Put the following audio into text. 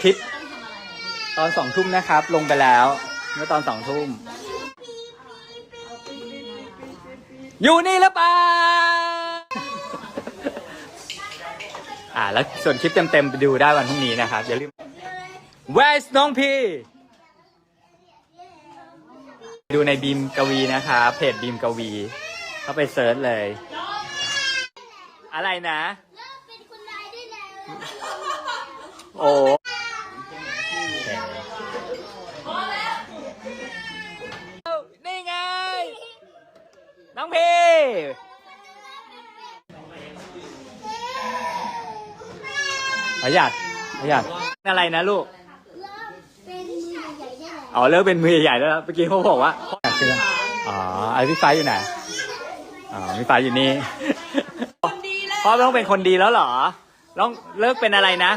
คลิป ตอนสองทุ่มนะครับ ลงไปแล้วเมื่อตอนสองทุ่มอยู่นี่หรือเปล่าอ่าแล้วส่วนคลิปเต็มๆไปดูได้วันพรุ่งนี้นะครับอย่าลืม Where's น้องพี่ ดูในบีมกวีนะครับเพจบีมกวี เข้าไปเซิร์ชเลย อะไรนะเป็นคุณนายได้แล้วโอ้ น้องพี่ประหยัดประหยัดอะไรนะลูกเป็นมือใหญ่ๆได้แล้วอ๋อเลิกเป็นมือใหญ่แล้วนะเมื่อกี้เขาบอกว่าอ๋อไอพี่ฟ้าอยู่ไหนอ๋อพี่ฟ้าอยู่นี่พ่อต้องเป็นคนดีแล้วเหรอต้องเลิกเป็นอะไรนะ